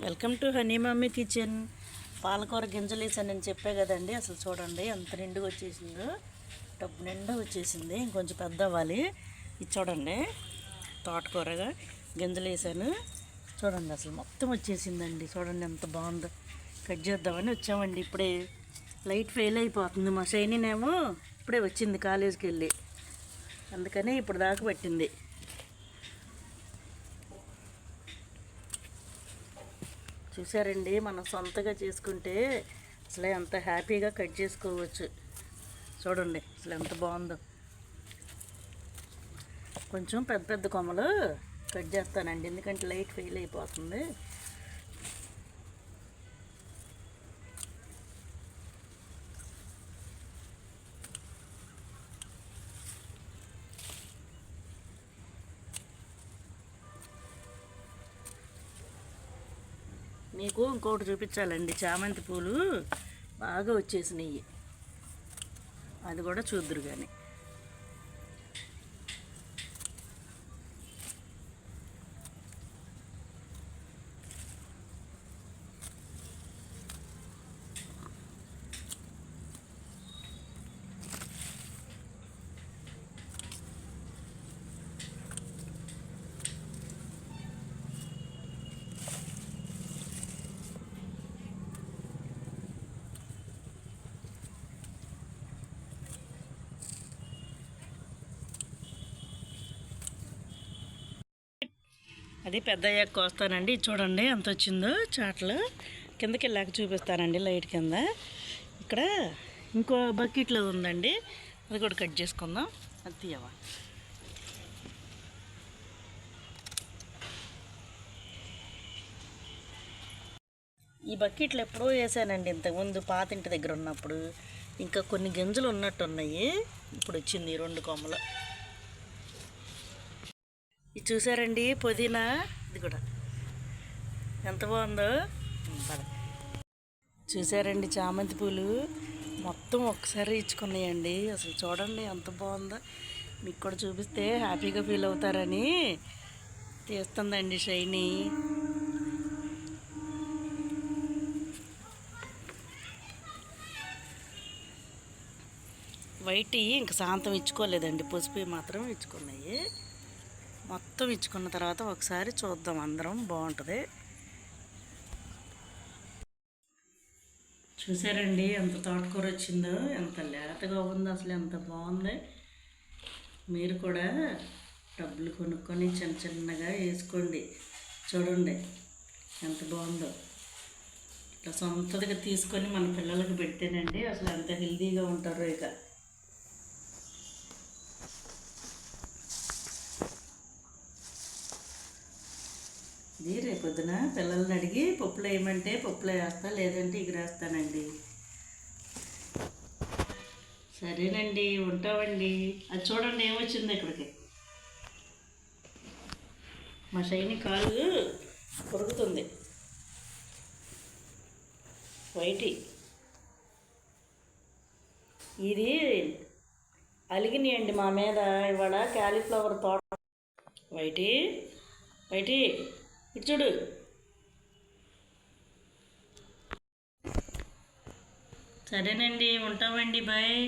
Welcome to honey mummy kitchen. పాలకూర గింజలు వేసానని చెప్పే కదండి అసలు చూడండి ఎంత నిండుగా వచ్చేసిందో. డబ్బు నిండా వచ్చేసింది ఇంకొంచెం పెద్ద అవ్వాలి. ఇది చూడండి తోటకూరగా గింజలు వేసాను. చూడండి అసలు మొత్తం వచ్చేసిందండి. చూడండి ఎంత బాగుందో. కట్ చేద్దామని వచ్చామండి ఇప్పుడే. లైట్ ఫెయిల్ అయిపోతుంది మా షైనీనేమో ఇప్పుడే వచ్చింది కాలేజీకి వెళ్ళి. అందుకని ఇప్పుడు దాకా పట్టింది. చూసారండి మనం సొంతగా చేసుకుంటే అసలు ఎంత హ్యాపీగా కట్ చేసుకోవచ్చు. చూడండి అసలు ఎంత బాగుందో. కొంచెం పెద్ద పెద్ద కొమ్మలు కట్ చేస్తానండి ఎందుకంటే లైట్ ఫెయిల్ అయిపోతుంది. మీకు ఇంకోటి చూపించాలండి. చామంతి పూలు బాగా వచ్చేసినాయి. అది కూడా చూద్దరు కానీ అది పెద్ద అయ్యాక కోస్తానండి. ఇది చూడండి ఎంత వచ్చిందో చాట్లు. కిందకి వెళ్ళాక చూపిస్తానండి లైట్ కింద. ఇక్కడ ఇంకో బకెట్లో ఉందండి. అది కూడా కట్ చేసుకుందాం. అది తీయవా? ఈ బకెట్లు ఎప్పుడో వేసానండి ఇంతకుముందు పాత ఇంటి దగ్గర ఉన్నప్పుడు. ఇంకా కొన్ని గింజలు ఉన్నట్టు ఉన్నాయి ఇప్పుడు వచ్చింది ఈ రెండు కొమ్మలు. ఇది చూసారండి పుదీనా? ఇది కూడా. ఎంత బాగుందో? చూసారండి చామంతి పూలు? మొత్తం ఒక్కసారి ఇచ్చుకున్నాయండి. అసలు చూడండి ఎంత బాగుందో. మీకు కూడా చూపిస్తే హ్యాపీగా ఫీల్ అవుతారని తీస్తుందండి షైనీ. వైట్ ఇంక శాంతం ఇచ్చుకోలేదండి. పసుపు మాత్రం ఇచ్చుకున్నాయి. మొత్తం ఇచ్చుకున్న తర్వాత ఒకసారి చూద్దాం అందరం బాగుంటుంది. చూసారండి ఎంత తోటకూర వచ్చిందో ఎంత లేతగా ఉందో అసలు ఎంత బాగుంది. మీరు కూడా డబ్బులు కొనుక్కొని చిన్న చిన్నగా వేసుకోండి. చూడండి ఎంత బాగుందో. ఇట్లా సొంతగా తీసుకొని మన పిల్లలకు పెట్టానండి అసలు ఎంత హెల్తీగా ఉంటారో ఇక. ఇది రేపొద్దున పిల్లల్ని అడిగి పప్పులు వేయమంటే పప్పులు వేస్తా లేదంటే ఎగిరేస్తానండి. సరేనండి ఉంటామండి అది చూడండి ఏమొచ్చింది ఇక్కడికి. మా షైని కాలు కొరుకుతుంది. వైటి. ఇది అలిగినాయండి మా మీద. ఇవాళ క్యాలీఫ్లవర్ తోట. వైటి వైటి. ఇటు చూడు. సరేనండి ఉంటామండి బాయ్.